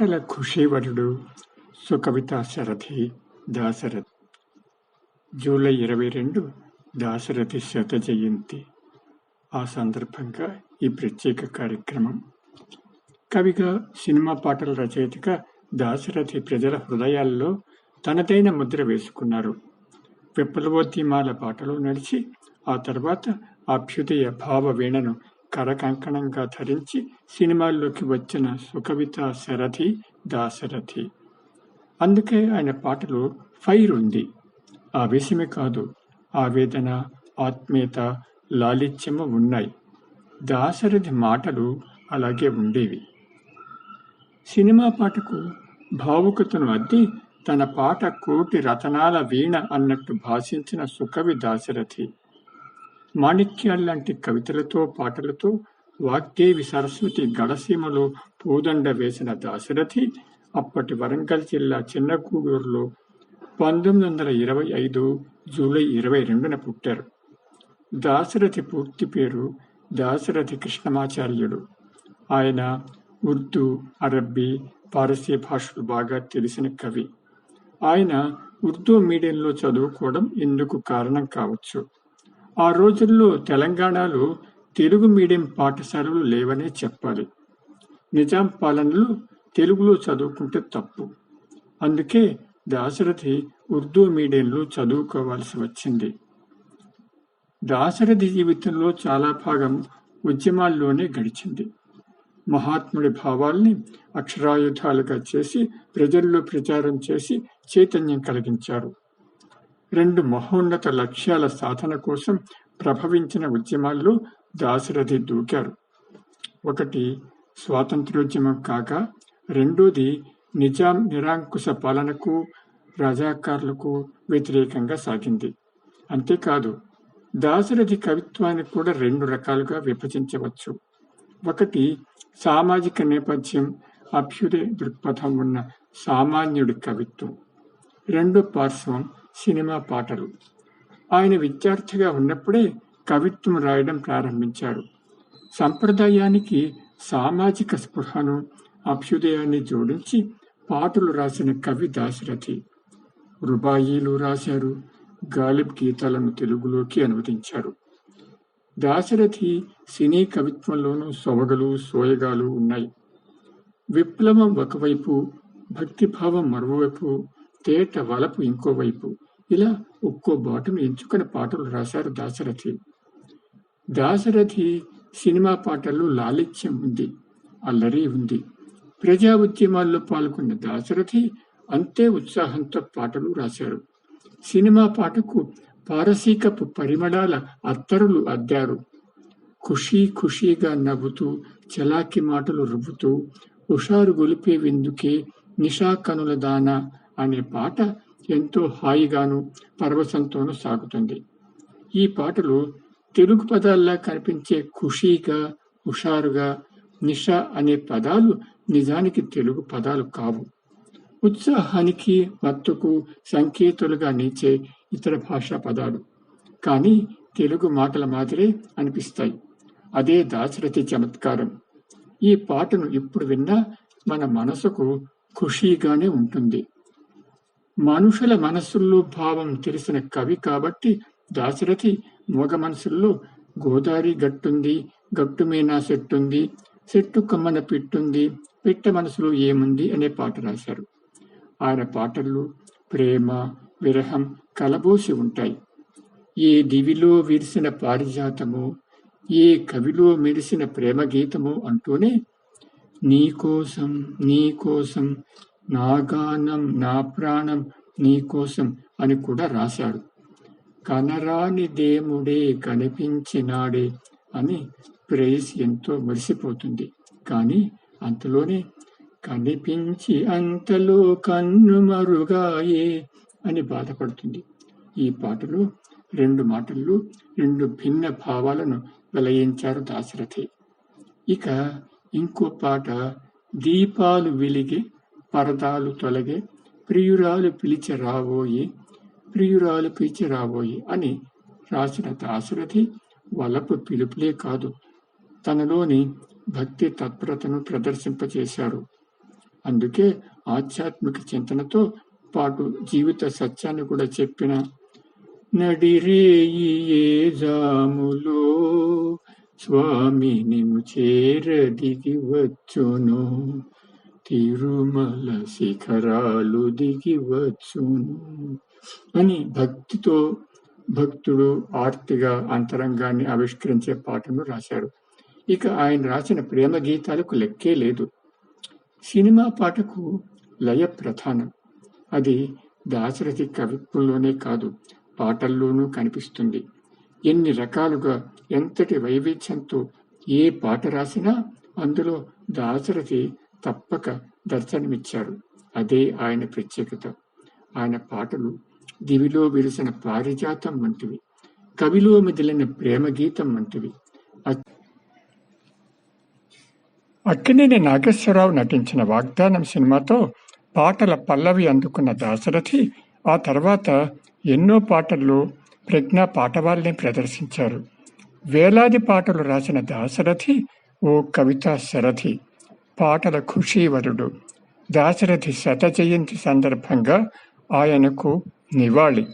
పాటల ఖుషీవరుడు సుకవిత సరథి దాశరథి. జూలై ఇరవై రెండు దాశరథి శత జయంతి. ఆ సందర్భంగా ఈ ప్రత్యేక కార్యక్రమం. కవిగా సినిమా పాటల రచయితగా దాశరథి ప్రజల హృదయాల్లో తనదైన ముద్ర వేసుకున్నారు. విప్లవోద్యమాల పాటలు నడిచి ఆ తర్వాత అభ్యుదయ భావ వీణను కరకంకణంగా ధరించి సినిమాల్లోకి వచ్చిన సుకవిత శరథి దాశరథి. అందుకే ఆయన పాటలో ఫైర్ ఉంది. ఆవేశమే కాదు ఆవేదన ఆత్మీయత లాలిత్యము ఉన్నాయి. దాశరథి మాటలు అలాగే ఉండేవి. సినిమా పాటకు భావుకతను అద్ది తన పాట కోటి రతనాల వీణ అన్నట్టు భాషించిన సుకవి దాశరథి. మాణిక్యాలు లాంటి కవితలతో పాటలతో వాగ్దేవి సరస్వతి గడసీమలో పూదండ వేసిన దాశరథి అప్పటి వరంగల్ జిల్లా చిన్నగూడూరులో పంతొమ్మిది వందల ఇరవై ఐదు జూలై ఇరవై రెండున పుట్టారు. దాశరథి పూర్తి పేరు దాశరథి కృష్ణమాచార్యుడు. ఆయన ఉర్దూ అరబ్బీ పారసీ భాషలు బాగా తెలిసిన కవి. ఆయన ఉర్దూ మీడియంలో చదువుకోవడం ఇందుకు కారణం కావచ్చు. ఆ రోజుల్లో తెలంగాణలో తెలుగు మీడియం పాఠశాలలు లేవనే చెప్పాలి. నిజాం పాలనలో తెలుగులో చదువుకుంటే తప్పు. అందుకే దాశరథి ఉర్దూ మీడియంలో చదువుకోవాల్సి వచ్చింది. దాశరథి జీవితంలో చాలా భాగం ఉద్యమాల్లోనే గడిచింది. మహాత్ముడి భావాల్ని అక్షరాయుధాలుగా చేసి ప్రజల్లో ప్రచారం చేసి చైతన్యం కలిగించారు. రెండు మహోన్నత లక్ష్యాల సాధన కోసం ప్రభవించిన ఉద్యమాల్లో దాశరథి దూకారు. ఒకటి స్వాతంత్ర్యోద్యమం కాక రెండోది నిజాం నిరాంకుశ పాలనకు రజాకారులకు వ్యతిరేకంగా సాగింది. అంతేకాదు దాశరథి కవిత్వాన్ని కూడా రెండు రకాలుగా విభజించవచ్చు. ఒకటి సామాజిక నేపథ్యం అభ్యుదయ దృక్పథం ఉన్న సామాన్యుడి కవిత్వం. రెండో పార్శ్వం సినిమా పాటలు. ఆయన విద్యార్థిగా ఉన్నప్పుడే కవిత్వం రాయడం ప్రారంభించారు. సంప్రదాయానికి సామాజిక స్పృహను అభ్యుదయాన్ని జోడించి పాటలు రాసిన కవి దాశరథి. రుబాయిలు రాశారు గాలిబ్ గీతాలను తెలుగులోకి అనువదించారు. దాశరథి సినీ కవిత్వంలోనూ సొవగలు సోయగాలు ఉన్నాయి. విప్లవం ఒకవైపు భక్తిభావం మరోవైపు తేట వలపు ఇంకోవైపు ఇలా ఒక్కో బాటను ఎంచుకుని పాటలు రాశారు దాశరథి. దాశరథి సినిమా పాటల్లో లాలిత్యం ఉంది అల్లరి ఉంది. ప్రజా ఉద్యమాల్లో పాల్గొన్న దాశరథి అంతే ఉత్సాహంతో పాటలు రాశారు. సినిమా పాటకు పారసీకపు పరిమళాల అత్తరులు అద్దారు. ఖుషీ ఖుషీగా నవ్వుతూ చలాకి మాటలు రువ్వుతూ హుషారు గొలిపే విందుకే నిషా కనుల దాన అనే పాట ఎంతో హాయిగాను పరవశంతోనూ సాగుతుంది. ఈ పాటలు తెలుగు పదాల్లా కనిపించే ఖుషీగా హుషారుగా నిష అనే పదాలు నిజానికి తెలుగు పదాలు కావు. ఉత్సాహానికి మత్తుకు సంకేతాలుగా నిలిచే ఇతర భాషా పదాలు. కానీ తెలుగు మాటల మాదిరే అనిపిస్తాయి. అదే దాశరథి చమత్కారం. ఈ పాటను ఇప్పుడు విన్నా మన మనసుకు ఖుషీగానే ఉంటుంది. మనుషుల మనస్సుల్లో భావం తెలిసిన కవి కాబట్టి దాశరథి మగ మనసుల్లో గోదారి గట్టుంది గట్టు మీనా సెట్టుంది చెట్టు కమ్మన పిట్టుంది పిట్ట మనసులో ఏముంది అనే పాట రాశారు. ఆయన పాటల్లో ప్రేమ విరహం కలబోసి ఉంటాయి. ఏ దివిలో విరిసిన పారిజాతము ఏ కవిలో మెరిసిన ప్రేమ గీతము అంటూనే నీకోసం నీకోసం నాగానం నా ప్రాణం నీకోసం అని కూడా రాశాడు. కనరాని దేముడే కనిపించినాడే అని ప్రేయస్ ఎంతో మురిసిపోతుంది. కానీ అంతలోనే కనిపించి అంతలో కన్ను మరుగాయే అని బాధపడుతుంది. ఈ పాటలో రెండు మాటల్లో రెండు భిన్న భావాలను వెలయించారు దాశరథి. ఇక ఇంకో పాట దీపాలు వెలిగే పరదాలు తొలగే ప్రియురాలు పిలిచి రాబోయి ప్రియురాలు పిలిచి రాబోయి అని రాసిన దాశరథి వలపు పిలుపులే కాదు. తనలోని భక్తి తత్పరతను ప్రదర్శింపచేశారు. అందుకే ఆధ్యాత్మిక చింతనతో పాటు జీవిత సత్యాన్ని కూడా చెప్పిన నడిరేయి ఏ జాములో స్వామి నిన్ను చేరదిగి వచ్చును. తిరుమల శిఖరాలు దిగి వచ్చును అని భక్తితో భక్తుడు ఆర్తిగా అంతరంగాన్ని ఆవిష్కరించే పాటను రాశారు ఇక ఆయన రాసిన ప్రేమ గీతాలకు లెక్కే లేదు. సినిమా పాటకు లయ ప్రధానం. అది దాశరథి కవిత్వంలోనే కాదు పాటల్లోనూ కనిపిస్తుంది. ఎన్ని రకాలుగా ఎంతటి వైవిధ్యంతో ఏ పాట రాసినా అందులో దాశరథి తప్పక దర్శనమిచ్చారు. అదే ఆయన ప్రత్యేకత. ఆయన పాటలు దివిలో విరిసిన పారిజాతం వంటివి. కవిలో మిదిలిన ప్రేమ గీతం వంటివి అక్కినేని నాగేశ్వరరావు నటించిన వాగ్దానం సినిమాతో పాటల పల్లవి అందుకున్న దాశరథి ఆ తర్వాత ఎన్నో పాటల్లో ప్రజ్ఞా పాటవాల్ని ప్రదర్శించారు. వేలాది పాటలు రాసిన దాశరథి ఓ కవితా శరథి. పాటల ఖుషీవరుడు. దాశరథి శత జయంతి సందర్భంగా ఆయనకు నివాళి.